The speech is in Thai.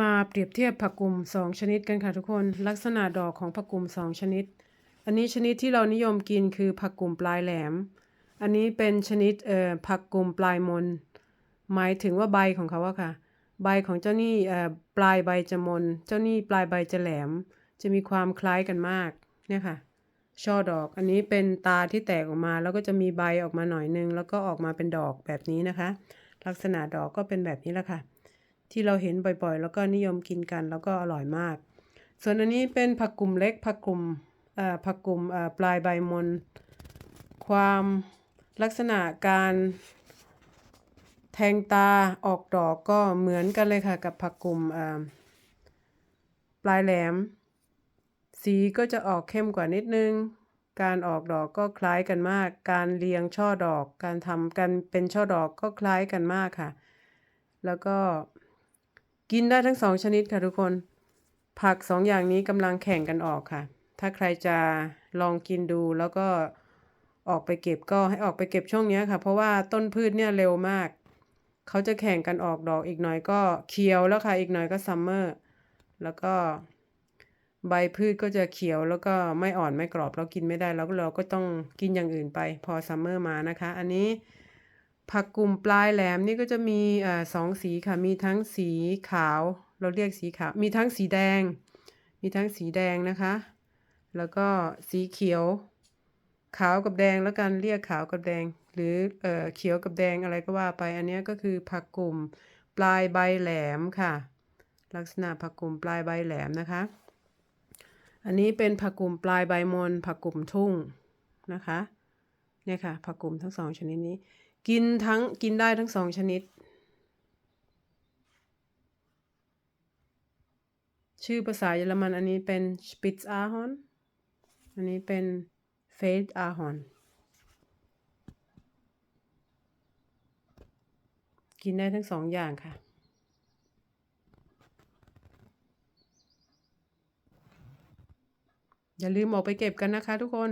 มาเปรียบเทียบผักกลุ่มสองชนิดกันค่ะทุกคน ลักษณะดอกของผักกลุ่มสองชนิด อันนี้ชนิดที่เรานิยมกินคือผักกลุ่มปลายแหลม อันนี้เป็นชนิดเอ่อผักกลุ่มปลายมน หมายถึงว่าใบของเขาอะค่ะ ใบของเจ้านี่เอ่อปลายใบจะมน เจ้านี่ปลายใบจะแหลม จะมีความคล้ายกันมากเนี่ยค่ะ ช่อดอก อันนี้เป็นตาที่แตกออกมา แล้วก็จะมีใบออกมาหน่อยนึง แล้วก็ออกมาเป็นดอกแบบนี้นะคะ ลักษณะดอกก็เป็นแบบนี้แหละค่ะ ที่เราเห็นบ่อยๆ แล้วก็นิยมกินกันแล้วก็อร่อยมาก ส่วนอันนี้เป็นผักกลุ่มเล็กผักกลุ่มอ่อผักกลุ่มอ่อปลายใบมน ความลักษณะการแทงตาออกดอกก็เหมือนกันเลยค่ะ กับผักกลุ่มอ่อปลายแหลม สีก็จะออกเข้มกว่านิดนึง การออกดอกก็คล้ายกันมาก การเรียงช่อดอก การทำกันเป็นช่อดอกก็คล้ายกันมากค่ะ แล้วก็ กินได้ทั้งสองชนิดค่ะทุกคน ผักสองอย่างนี้กำลังแข่งกันออกค่ะ ถ้าใครจะลองกินดูแล้วก็ออกไปเก็บก็ให้ออกไปเก็บช่วงนี้ค่ะ เพราะว่าต้นพืชเนี่ยเร็วมาก เขาจะแข่งกันออกดอกอีกหน่อยก็เขียวแล้วค่ะ อีกหน่อยก็ซัมเมอร์แล้วก็ใบพืชก็จะเขียวแล้วก็ไม่อ่อนไม่กรอบเรากินไม่ได้แล้วเราก็ต้องกินอย่างอื่นไป พอซัมเมอร์มานะคะ อันนี้ ผักกลุ่มปลายแหลมนี่ก็จะมีเอ่อสองสีค่ะ มีทั้งสีขาว เราเรียกสีขาว มีทั้งสีแดง มีทั้งสีแดงนะคะ แล้วก็สีเขียว ขาวกับแดงแล้วกันเรียกขาวกับแดง หรือเอ่อเขียวกับแดงอะไรก็ว่าไป อันนี้ก็คือผักกลุ่มปลายใบแหลมค่ะ ลักษณะผักกลุ่มปลายใบแหลมนะคะ อันนี้เป็นผักกลุ่มปลายใบมนผักกลุ่มทุ่งนะคะ เนี่ยค่ะผักกลุ่มทั้งสองชนิดนี้ กินทั้งกินได้ทั้งสองชนิด ชื่อภาษาเยอรมันอันนี้เป็น Spitz Ahorn อันนี้เป็น Feld Ahorn กินได้ทั้งสองอย่างค่ะ อย่าลืมออกไปเก็บกันนะคะทุกคน